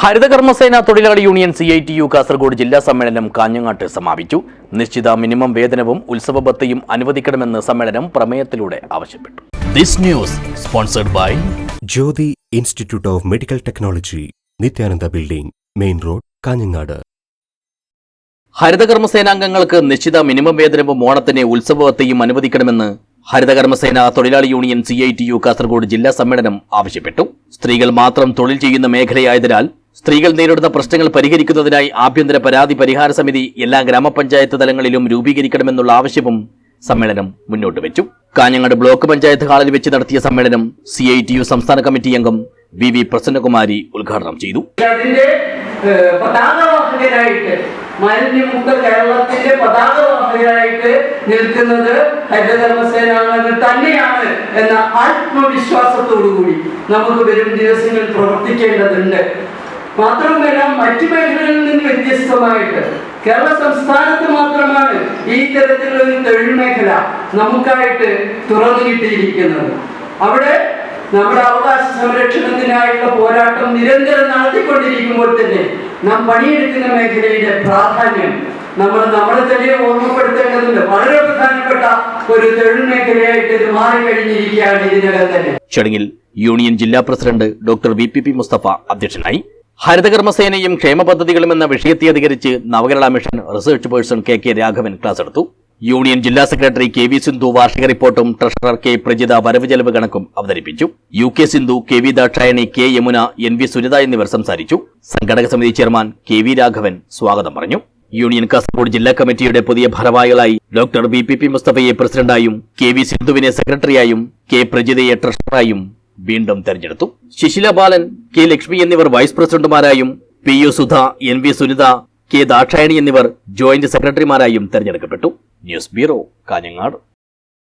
ഹരിതകർമ്മസേന തൊഴിലാളി union C I T U Kasaragod ജില്ലാ സമ്മേളനം കാഞ്ഞങ്ങാട്ട് സമാപിച്ചു. നിശ്ചിത മിനിമം വേതനവും ഉത്സവ ബത്തയും അനുവദിക്കണമെന്ന് സമ്മേളനം പ്രമേയത്തിലൂടെ ആവശ്യപ്പെട്ടു. This news sponsored by Jyothi institute of medical technology Nithyananda building main road Kanhangad. ഹരിതകർമ്മസേനാംഗങ്ങൾക്ക് നിശ്ചിത മിനിമം വേതനവും ഓണത്തിന് ഉത്സവത്തെയും അനുവദിക്കണമെന്ന് ഹരിതകർമ്മസേന തൊഴിലാളി union C I T U Kasaragod ജില്ലാ സമ്മേളനം ആവശ്യപ്പെട്ടു. സ്ത്രീകൾ മാത്രം തൊഴിൽ ചെയ്യുന്ന മേഖലയായതിനാൽ സ്ത്രീകൾ നേരിടുന്ന പ്രശ്നങ്ങൾ പരിഹരിക്കുന്നതിനായി ആഭ്യന്തര പരാതി പരിഹാര സമിതി എല്ലാ ഗ്രാമപഞ്ചായത്ത് തലങ്ങളിലും രൂപീകരിക്കണമെന്നുള്ള ആവശ്യവും സമ്മേളനം മുന്നോട്ട് വെച്ചു. കാഞ്ഞങ്ങാട് ബ്ലോക്ക് പഞ്ചായത്ത് ഹാളിൽ വെച്ച് നടത്തിയ സമ്മേളനം സി ഐ ടി യു സംസ്ഥാന കമ്മിറ്റി അംഗം വി വി പ്രസന്നകുമാരി ഉദ്ഘാടനം ചെയ്തു. മാലിന്യമുക്ത കേരളത്തിന്റെ പതാകവാഹകരായിട്ട് നിൽക്കുന്നത് ഹരിതകർമ്മസേനാംഗങ്ങൾ തന്നെയാണ് എന്ന ആത്മവിശ്വാസത്തോടുകൂടി നമുക്ക് വരും ദിവസങ്ങളിൽ പ്രവർത്തിക്കേണ്ടതുണ്ട്. മാത്രമല്ല മറ്റു മേഖലകളിൽ നിന്ന് വ്യത്യസ്തമായിട്ട് കേരള സംസ്ഥാനത്ത് മാത്രമാണ് ഈ തരത്തിലുള്ള ഒരു തൊഴിൽ മേഖല നമുക്കായിട്ട് തുറന്നു കിട്ടിയിരിക്കുന്നത്. അവിടെ നമ്മുടെ അവകാശ സംരക്ഷണത്തിനായിട്ടുള്ള പോരാട്ടം നിരന്തരം നടത്തിക്കൊണ്ടിരിക്കുമ്പോൾ തന്നെ നാം പണിയെടുക്കുന്ന മേഖലയുടെ പ്രാധാന്യം നമ്മൾ നമ്മളെ തന്നെ ഓർമ്മപ്പെടുത്തേണ്ടതുണ്ട്. വളരെ പ്രധാനപ്പെട്ട ഒരു തൊഴിൽ മേഖലയായിട്ട് ഇത് മാറിക്കഴിഞ്ഞിരിക്കുകയാണ് ഇതിനകം തന്നെ. ചടങ്ങിൽ യൂണിയൻ ജില്ലാ president doctor V P P Musthafa അധ്യക്ഷനായി. ഹരിതകർമ്മസേനയും ക്ഷേമ പദ്ധതികളും എന്ന വിഷയത്തെ അധികരിച്ച് Navakerala mission research person K K Raghavan class എടുത്തു. യൂണിയൻ ജില്ലാ സെക്രട്ടറി കെ വി സിന്ധു വാർഷിക റിപ്പോർട്ടും ട്രഷറർ കെ പ്രജിത വരവ് ചെലവ് കണക്കും അവതരിപ്പിച്ചു. U K Sindhu K V Dakshayani K Yamuna N V Sunitha എന്നിവർ സംസാരിച്ചു. സംഘടക സമിതി ചെയർമാൻ കെ വി രാഘവൻ സ്വാഗതം പറഞ്ഞു. യൂണിയൻ കാസർഗോഡ് ജില്ലാ കമ്മിറ്റിയുടെ പുതിയ ഭാരവാഹികളായി ഡോക്ടർ വി പി പി മുസ്തഫയെ പ്രസിഡന്റായും കെ വി സിന്ധുവിനെ സെക്രട്ടറിയായും കെ പ്രജിതയെ ട്രഷററായും വീണ്ടും തെരഞ്ഞെടുത്തു. ശിശില ബാലൻ കെ ലക്ഷ്മി എന്നിവർ vice പ്രസിഡന്റുമാരായും P U Sudha N V Sunitha K Dakshayani എന്നിവർ ജോയിന്റ് സെക്രട്ടറിമാരായും തെരഞ്ഞെടുക്കപ്പെട്ടു. News bureau Kanhangad.